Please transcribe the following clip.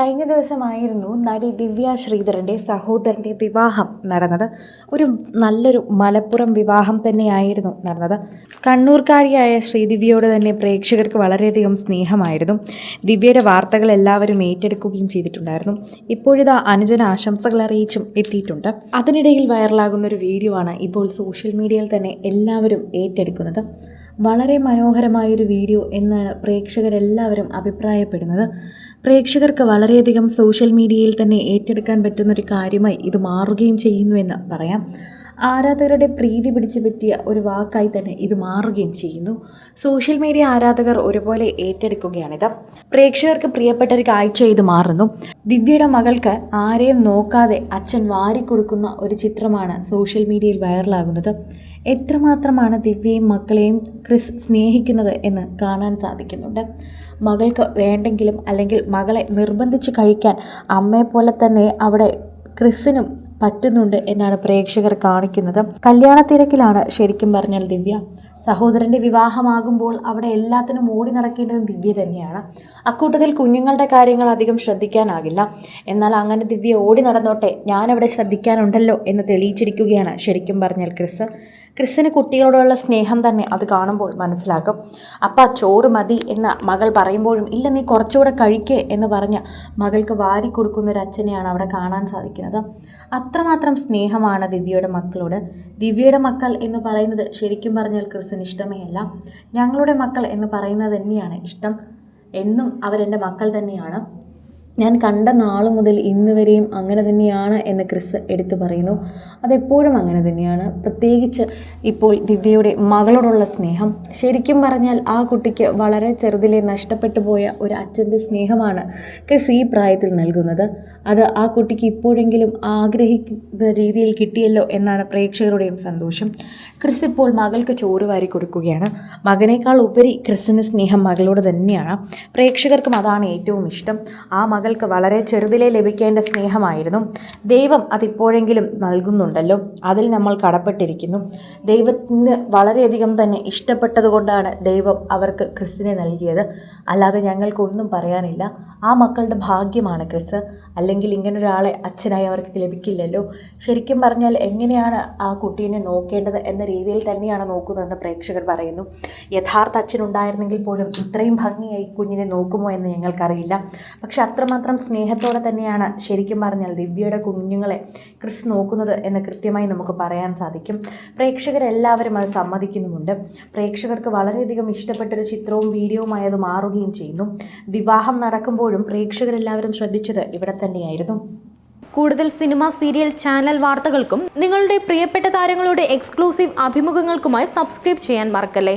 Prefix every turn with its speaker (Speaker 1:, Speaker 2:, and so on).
Speaker 1: കഴിഞ്ഞ ദിവസമായിരുന്നു നടി ദിവ്യ ശ്രീധരന്റെ സഹോദരന്റെ വിവാഹം നടന്നത്. ഒരു നല്ലൊരു മലപ്പുറം വിവാഹം തന്നെയായിരുന്നു നടന്നത്. കണ്ണൂർക്കാരിയായ ശ്രീദിവ്യയോട് തന്നെ പ്രേക്ഷകർക്ക് വളരെയധികം സ്നേഹമായിരുന്നു. ദിവ്യയുടെ വാർത്തകൾ എല്ലാവരും ഏറ്റെടുക്കുകയും ചെയ്തിട്ടുണ്ടായിരുന്നു. ഇപ്പോഴിതാ അനുജന ആശംസകൾ അറിയിച്ചും എത്തിയിട്ടുണ്ട്. അതിനിടയിൽ വൈറലാകുന്ന ഒരു വീഡിയോ ആണ് ഇപ്പോൾ സോഷ്യൽ മീഡിയയിൽ തന്നെ എല്ലാവരും ഏറ്റെടുക്കുന്നത്. വളരെ മനോഹരമായൊരു വീഡിയോ എന്നാണ് പ്രേക്ഷകരെല്ലാവരും അഭിപ്രായപ്പെടുന്നത്. പ്രേക്ഷകർക്ക് വളരെയധികം സോഷ്യൽ മീഡിയയിൽ തന്നെ ഏറ്റെടുക്കാൻ പറ്റുന്നൊരു കാര്യമായി ഇത് മാറുകയും ചെയ്യുന്നുവെന്ന് പറയാം. ആരാധകരുടെ പ്രീതി പിടിച്ചു പറ്റിയ ഒരു വാക്കായി തന്നെ ഇത് മാറുകയും ചെയ്യുന്നു. സോഷ്യൽ മീഡിയ ആരാധകർ ഒരുപോലെ ഏറ്റെടുക്കുകയാണിത്. പ്രേക്ഷകർക്ക് പ്രിയപ്പെട്ട ഒരു കാഴ്ച ഇത് മാറുന്നു. ദിവ്യയുടെ മകൾക്ക് ആരെയും നോക്കാതെ അച്ഛൻ വാരിക്കൊടുക്കുന്ന ഒരു ചിത്രമാണ് സോഷ്യൽ മീഡിയയിൽ വൈറലാകുന്നത്. എത്രമാത്രമാണ് ദിവ്യയും മക്കളെയും ക്രിസ് സ്നേഹിക്കുന്നത് എന്ന് കാണാൻ സാധിക്കുന്നുണ്ട്. മകൾക്ക് വേണ്ടെങ്കിലും അല്ലെങ്കിൽ മകളെ നിർബന്ധിച്ച് കഴിക്കാൻ അമ്മയെപ്പോലെ തന്നെ അവിടെ ക്രിസിനും പറ്റുന്നുണ്ട് എന്നാണ് പ്രേക്ഷകർ കാണിക്കുന്നത്. കല്യാണ തിരക്കിലാണ് ശരിക്കും പറഞ്ഞാൽ ദിവ്യ. സഹോദരന്റെ വിവാഹമാകുമ്പോൾ അവിടെ എല്ലാത്തിനും ഓടി നടക്കേണ്ടത് ദിവ്യ തന്നെയാണ്. അക്കൂട്ടത്തിൽ കുഞ്ഞുങ്ങളുടെ കാര്യങ്ങൾ അധികം ശ്രദ്ധിക്കാനാകില്ല. എന്നാൽ അങ്ങനെ ദിവ്യ ഓടി നടന്നോട്ടെ ഞാനവിടെ ശ്രദ്ധിക്കാനുണ്ടല്ലോ എന്ന് തെളിയിച്ചിരിക്കുകയാണ് ശരിക്കും പറഞ്ഞാൽ ക്രിസ്. ക്രിസ്സിന് കുട്ടികളോടുള്ള സ്നേഹം തന്നെ അത് കാണുമ്പോൾ മനസ്സിലാക്കും. അപ്പ ചോറ് മതി എന്ന മകൾ പറയുമ്പോഴും ഇല്ല നീ കുറച്ചുകൂടെ കഴിക്കേ എന്ന് പറഞ്ഞ് മകൾക്ക് വാരി കൊടുക്കുന്ന ഒരു അച്ഛനെയാണ് അവിടെ കാണാൻ സാധിക്കുന്നത്. അത്രമാത്രം സ്നേഹമാണ് ദിവ്യയുടെ മക്കളോട്. ദിവ്യയുടെ മക്കൾ എന്ന് പറയുന്നത് ശരിക്കും പറഞ്ഞാൽ ക്രിസ്സിന് ഇഷ്ടമേ അല്ല. ഞങ്ങളുടെ മക്കൾ എന്ന് പറയുന്നത് തന്നെയാണ് ഇഷ്ടം. എന്നും അവരെന്റെ മക്കൾ തന്നെയാണ്. ഞാൻ കണ്ട നാൾ മുതൽ ഇന്ന് വരെയും അങ്ങനെ തന്നെയാണ് എന്ന് ക്രിസ് എടുത്തു പറയുന്നു. അതെപ്പോഴും അങ്ങനെ തന്നെയാണ്. പ്രത്യേകിച്ച് ഇപ്പോൾ ദിവ്യയുടെ മകളോടുള്ള സ്നേഹം. ശരിക്കും പറഞ്ഞാൽ ആ കുട്ടിക്ക് വളരെ ചെറുതിലെ നഷ്ടപ്പെട്ടു പോയ ഒരു അച്ഛന്റെ സ്നേഹമാണ് ക്രിസ് ഈ പ്രായത്തിൽ നൽകുന്നത്. അത് ആ കുട്ടിക്ക് ഇപ്പോഴെങ്കിലും ആഗ്രഹിക്കുന്ന രീതിയിൽ കിട്ടിയല്ലോ എന്നാണ് പ്രേക്ഷകരുടെയും സന്തോഷം. ക്രിസ് ഇപ്പോൾ മകൾക്ക് ചോറ് വാരി കൊടുക്കുകയാണ്. മകനേക്കാൾ ഉപരി ക്രിസിന് സ്നേഹം മകളോട് തന്നെയാണ്. പ്രേക്ഷകർക്കും അതാണ് ഏറ്റവും ഇഷ്ടം. ആ മകൾക്ക് വളരെ ചെറുതിലെ ലഭിക്കേണ്ട സ്നേഹമായിരുന്നു. ദൈവം അതിപ്പോഴെങ്കിലും നൽകുന്നുണ്ടല്ലോ. അതിൽ നമ്മൾ കടപ്പെട്ടിരിക്കുന്നു. ദൈവത്തിന് വളരെയധികം തന്നെ ഇഷ്ടപ്പെട്ടതുകൊണ്ടാണ് ദൈവം അവർക്ക് ക്രിസ്തിനെ നൽകിയത്. അല്ലാതെ ഞങ്ങൾക്കൊന്നും പറയാനില്ല. ആ മക്കളുടെ ഭാഗ്യമാണ് ക്രിസ് അല്ലെങ്കിൽ ഇങ്ങനൊരാളെ അച്ഛനായി അവർക്ക് ലഭിക്കില്ലല്ലോ. ശരിക്കും പറഞ്ഞാൽ എങ്ങനെയാണ് ആ കുട്ടീനെ നോക്കേണ്ടത് എന്ന രീതിയിൽ തന്നെയാണ് നോക്കുന്നതെന്ന് പ്രേക്ഷകർ പറയുന്നു. യഥാർത്ഥ അച്ഛനുണ്ടായിരുന്നെങ്കിൽ പോലും ഇത്രയും ഭംഗിയായി കുഞ്ഞിനെ നോക്കുമോ എന്ന് ഞങ്ങൾക്കറിയില്ല. പക്ഷെ അത്രമാത്രം സ്നേഹത്തോടെ തന്നെയാണ് ശരിക്കും പറഞ്ഞാൽ ദിവ്യയുടെ കുഞ്ഞുങ്ങളെ ക്രിസ് നോക്കുന്നത് എന്ന് കൃത്യമായി നമുക്ക് പറയാൻ സാധിക്കും. പ്രേക്ഷകരെല്ലാവരും അത് സമ്മതിക്കുന്നുമുണ്ട്. പ്രേക്ഷകർക്ക് വളരെയധികം ഇഷ്ടപ്പെട്ടൊരു ചിത്രവും വീഡിയോവുമായി അത് മാറുകയും ചെയ്യുന്നു. വിവാഹം നടക്കുമ്പോഴും പ്രേക്ഷകരെല്ലാവരും ശ്രദ്ധിച്ചത് ഇവിടെ തന്നെയായിരുന്നു.
Speaker 2: കൂടുതൽ സിനിമ സീരിയൽ ചാനൽ വാർത്തകൾക്കും നിങ്ങളുടെ പ്രിയപ്പെട്ട താരങ്ങളുടെ എക്സ്ക്ലൂസീവ് അഭിമുഖങ്ങൾക്കുമായി സബ്സ്ക്രൈബ് ചെയ്യാൻ മറക്കല്ലേ?